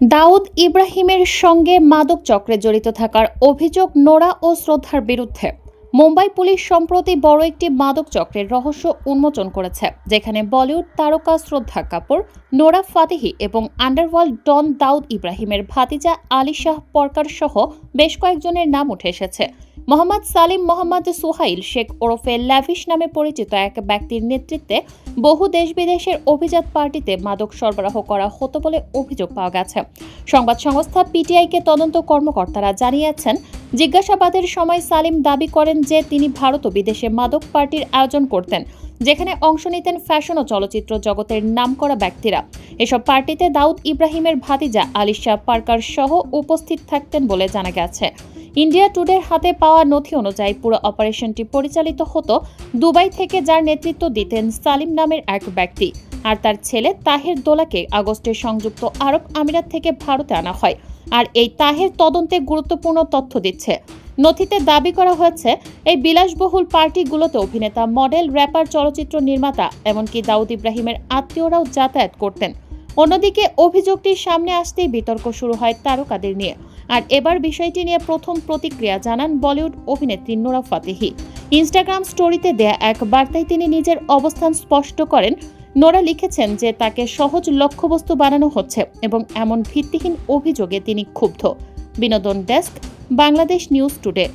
দাউদ ইব্রাহিমের সঙ্গে মাদক চক্রে জড়িত থাকার অভিযোগ নোরা ও শ্রদ্ধার বিরুদ্ধে। মুম্বাই পুলিশ সম্প্রতি বড় একটি মাদক চক্রের রহস্য উন্মোচন করেছে, যেখানে বলিউড তারকা শ্রদ্ধা কাপুর, নোরা ফাতেহি এবং আন্ডারওয়ার্ল্ড ডন দাউদ ইব্রাহিমের ভাতিজা আলী শাহ পরকার সহ বেশ কয়েকজনের নাম উঠে এসেছে। মোহাম্মদ সালিম মোহাম্মদ সুহাইল শেখ ওরফে ল্যাভিশ নামে পরিচিত এক ব্যক্তির নেতৃত্বে বহু দেশ বিদেশের অভিজাত পার্টিতে মাদক সরবরাহ করা হতো বলে অভিযোগ পাওয়া গেছে। সংবাদ সংস্থা পিটিআইকে তদন্ত কর্মকর্তারা জানিয়েছেন জিজ্ঞাসাবাদের সময় সালিম দাবি করেন যে তিনি ভারত ও বিদেশে মাদক পার্টির আয়োজন করতেন, যেখানে অংশ নিতেন ফ্যাশন ও চলচ্চিত্র জগতের নামকরা ব্যক্তিরা। এসব পার্টিতে দাউদ ইব্রাহিমের ভাতিজা আলিশা পার্কার সহ উপস্থিত থাকতেন বলে জানা গেছে। ইন্ডিয়া টুডের হাতে পাওয়া নথি অনুযায়ী পুরো অপারেশনটি পরিচালিত হতো দুবাই থেকে যার নেতৃত্ব দিতেন সালিম নামের এক ব্যক্তি। আর তার ছেলে তাহের দোলাকে আগস্টে সংযুক্ত আরব আমিরাত থেকে ভারতে আনা হয়। আর এই তাহের তদন্তে গুরুত্বপূর্ণ তথ্য দিচ্ছে। নথিতে দাবি করা হয়েছে, এই বিলাসবহুল পার্টিগুলোতে অভিনেতা, মডেল, র্যাপার, চলচ্চিত্র নির্মাতা এমনকি দাউদ ইব্রাহিমের আত্মীয়রাও যাতায়াত করতেন। অন্যদিকে অভিযোগটির সামনে আসতেই বিতর্ক শুরু হয় তারকাদের নিয়ে। আর এবার বিষয়টি নিয়ে প্রথম প্রতিক্রিয়া জানান বলিউড অভিনেত্রী নোরা ফাতেহি। ইনস্টাগ্রাম স্টোরিতে দেয়া এক বার্তায় তিনি নিজের অবস্থান স্পষ্ট করেন নোরা লিখেছেন যে তাকে সহজ লক্ষ্যবস্তু বানানো হচ্ছে এবং এমন ভিত্তিহীন অভিযোগে তিনি ক্ষুব্ধ। বিনোদন ডেস্ক, বাংলাদেশ নিউজ টুডে।